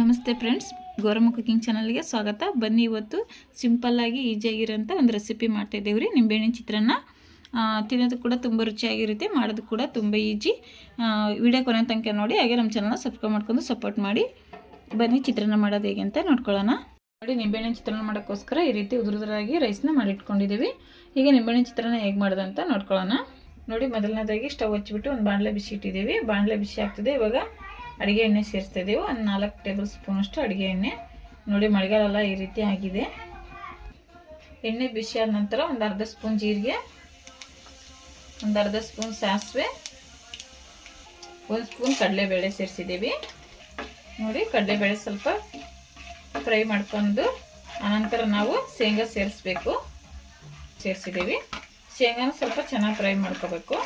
ನಮಸ್ತೆ friends, Gowramma cooking ಚಾನಲ್ಗೆ ಸ್ವಾಗತ. ಬನ್ನಿ ಇವತ್ತು ಸಿಂಪಲ್ಲಾಗಿ ಈಸಿಯಾಗಿರೋಂಥ ಒಂದು ರೆಸಿಪಿ ಮಾಡ್ತಾಯಿದ್ದೇವೆ ರೀ. ನಿಂಬೆಹಣ್ಣಿನ ಚಿತ್ರಾನ್ನ. ತಿನ್ನೋದು ಕೂಡ ತುಂಬ ರುಚಿಯಾಗಿರುತ್ತೆ, ಮಾಡೋದು ಕೂಡ ತುಂಬ ಈಜಿ. ವಿಡಿಯೋ ಕೊನೆ ತನಕ ನೋಡಿ, ಹಾಗೆ ನಮ್ಮ ಚಾನಲ್ನ ಸಬ್ಸ್ಕ್ರೈಬ್ ಮಾಡ್ಕೊಂಡು ಸಪೋರ್ಟ್ ಮಾಡಿ. ಬನ್ನಿ ಚಿತ್ರಾನ್ನ ಮಾಡೋದು ಹೇಗೆ ಅಂತ ನೋಡ್ಕೊಳ್ಳೋಣ. ನೋಡಿ ನಿಂಬೆಹಣ್ಣಿನ ಚಿತ್ರಾನ್ನ ಮಾಡೋಕ್ಕೋಸ್ಕರ ಈ ರೀತಿ ಉದುರುದರಾಗಿ ರೈಸ್ನ ಮಾಡಿಟ್ಕೊಂಡಿದ್ದೀವಿ. ಈಗ ನಿಂಬೆಹಣ್ಣಿನ ಚಿತ್ರಾನ್ನ ಹೇಗೆ ಮಾಡೋದು ಅಂತ ನೋಡ್ಕೊಳ್ಳೋಣ. ನೋಡಿ, ಮೊದಲನೇದಾಗಿ ಸ್ಟವ್ ಹಚ್ಚಿಬಿಟ್ಟು ಒಂದು ಬಾಣಲೆ ಬಿಸಿ ಇಟ್ಟಿದ್ದೀವಿ. ಬಾಣಲೆ ಬಿಸಿ ಆಗ್ತದೆ. ಇವಾಗ ಅಡುಗೆ ಎಣ್ಣೆ ಸೇರಿಸ್ತಾ ಇದ್ದೀವಿ ಒಂದು ನಾಲ್ಕು ಟೇಬಲ್ ಸ್ಪೂನಷ್ಟು ಅಡುಗೆ ಎಣ್ಣೆ. ನೋಡಿ, ಮಳೆಗಾಲೆಲ್ಲ ಈ ರೀತಿ ಆಗಿದೆ. ಎಣ್ಣೆ ಬಿಸಿ ಆದ ನಂತರ ಒಂದು ಅರ್ಧ ಸ್ಪೂನ್ ಜೀರಿಗೆ, ಒಂದು ಅರ್ಧ ಸ್ಪೂನ್ ಸಾಸಿವೆ, ಒಂದು ಸ್ಪೂನ್ ಕಡಲೆಬೇಳೆ ಸೇರಿಸಿದ್ದೀವಿ ನೋಡಿ, ಕಡಲೆಬೇಳೆ ಸ್ವಲ್ಪ ಫ್ರೈ ಮಾಡ್ಕೊಂಡು ಆನಂತರ ನಾವು ಶೇಂಗಾ ಸೇರಿಸ್ಬೇಕು. ಸೇರಿಸಿದ್ದೀವಿ ಶೇಂಗಾನ ಸ್ವಲ್ಪ ಚೆನ್ನಾಗಿ ಫ್ರೈ ಮಾಡ್ಕೋಬೇಕು.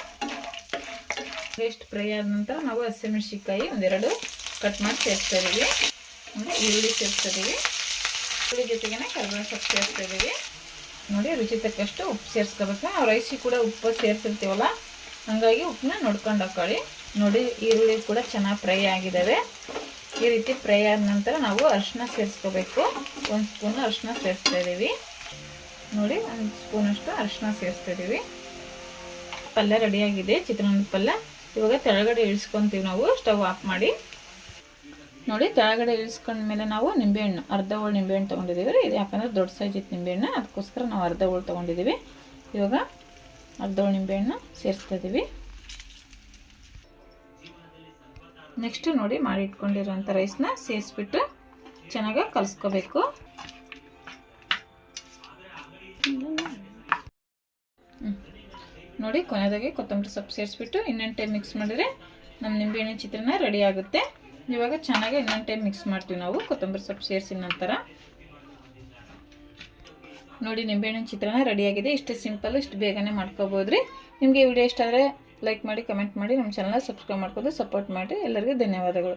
ಎಷ್ಟು ಫ್ರೈ ಆದ ನಂತರ ನಾವು ಹಸಿಮೆಣ್ಸಿನ್ಕಾಯಿ ಒಂದೆರಡು ಕಟ್ ಮಾಡಿ ಸೇರಿಸ್ತಾ ಇದ್ದೀವಿ ಅಂದರೆ ಈರುಳ್ಳಿ ಸೇರಿಸ್ತಾ ಇದ್ದೀವಿ ಈರುಳ್ಳಿ ಜೊತೆಗೇ ಕರ್ಬೇವಿನ ಸೊಪ್ಪು ಸೇರಿಸ್ತಾ ಇದ್ದೀವಿ ನೋಡಿ ರುಚಿ ತಕ್ಕಷ್ಟು ಉಪ್ಪು ಸೇರಿಸ್ಕೋಬೇಕು. ನಾವು ರೈಸಿಗೆ ಕೂಡ ಉಪ್ಪು ಸೇರಿಸಿರ್ತೀವಲ್ಲ, ಹಾಗಾಗಿ ಉಪ್ಪನ್ನ ನೋಡ್ಕೊಂಡು ಹಾಕೊಳ್ಳಿ. ನೋಡಿ ಈರುಳ್ಳಿ ಕೂಡ ಚೆನ್ನಾಗಿ ಫ್ರೈ ಆಗಿದ್ದಾವೆ ಈ ರೀತಿ ಫ್ರೈ ಆದ ನಂತರ ನಾವು ಅರಿಶಿನ ಸೇರಿಸ್ಕೋಬೇಕು. ಒಂದು ಸ್ಪೂನ್ ಅರಿಶಿನ ಸೇರಿಸ್ತಾ ಇದ್ದೀವಿ ನೋಡಿ ಒಂದು ಸ್ಪೂನಷ್ಟು ಅರಿಶಿನ ಸೇರಿಸ್ತಾ ಇದ್ದೀವಿ ಪಲ್ಯ ರೆಡಿಯಾಗಿದೆ ಚಿತ್ರಾನ್ನದ ಪಲ್ಯ. ಇವಾಗ ತೆಳಗಡೆ ಇಳಿಸ್ಕೊತೀವಿ ನಾವು, ಸ್ಟವ್ ಆಫ್ ಮಾಡಿ. ನೋಡಿ, ತೆಳಗಡೆ ಇಳಿಸ್ಕೊಂಡ್ಮೇಲೆ ನಾವು ನಿಂಬೆಹಣ್ಣು, ಅರ್ಧ ಹೋಳು ನಿಂಬೆಹಣ್ಣು ತೊಗೊಂಡಿದ್ದೀವಿ ರೀ. ಇದು ಯಾಕಂದ್ರೆ ದೊಡ್ಡ ಸೈಜ್ ಇತ್ತು ನಿಂಬೆಹಣ್ಣು, ಅದಕ್ಕೋಸ್ಕರ ನಾವು ಅರ್ಧ ಹೋಳು ತೊಗೊಂಡಿದ್ದೀವಿ. ಇವಾಗ ಅರ್ಧ ಹೋಳು ನಿಂಬೆಹಣ್ಣು ಸೇರಿಸ್ತಾ ಇದ್ದೀವಿ. ನೆಕ್ಸ್ಟ್ ನೋಡಿ, ಮಾಡಿ ಇಟ್ಕೊಂಡಿರೋಂಥ ರೈಸ್ನ ಸೇರಿಸ್ಬಿಟ್ಟು ಚೆನ್ನಾಗಿ ಕಲಿಸ್ಕೋಬೇಕು. ನೋಡಿ ಕೊನೆದಾಗಿ ಕೊತ್ತಂಬರಿ ಸೊಪ್ಪು ಸೇರಿಸ್ಬಿಟ್ಟು ಇನ್ನೊಂದು ಟೈಮ್ ಮಿಕ್ಸ್ ಮಾಡಿದ್ರೆ ನಮ್ಮ ನಿಂಬೆಹಣ್ಣಿನ ಚಿತ್ರಾನ್ನ ರೆಡಿ ಆಗುತ್ತೆ. ಇವಾಗ ಚೆನ್ನಾಗಿ ಇನ್ನೊಂದು ಟೈಮ್ ಮಿಕ್ಸ್ ಮಾಡ್ತೀವಿ ನಾವು, ಕೊತ್ತಂಬರಿ ಸೊಪ್ಪು ಸೇರಿಸಿದ ನಂತರ. ನೋಡಿ ನಿಂಬೆಹಣ್ಣಿನ ಚಿತ್ರಾನ್ನ ರೆಡಿಯಾಗಿದೆ ಇಷ್ಟು ಸಿಂಪಲ್ ಇಷ್ಟು ಬೇಗನೆ ಮಾಡ್ಕೋಬೋದು ರೀ ನಿಮಗೆ ವಿಡಿಯೋ ಇಷ್ಟ ಆದರೆ ಲೈಕ್ ಮಾಡಿ ಕಮೆಂಟ್ ಮಾಡಿ, ನಮ್ಮ ಚಾನಲ್ ಸಬ್ಸ್ಕ್ರೈಬ್ ಮಾಡ್ಕೊಂಡು ಸಪೋರ್ಟ್ ಮಾಡಿ ಎಲ್ಲರಿಗೂ ಧನ್ಯವಾದಗಳು.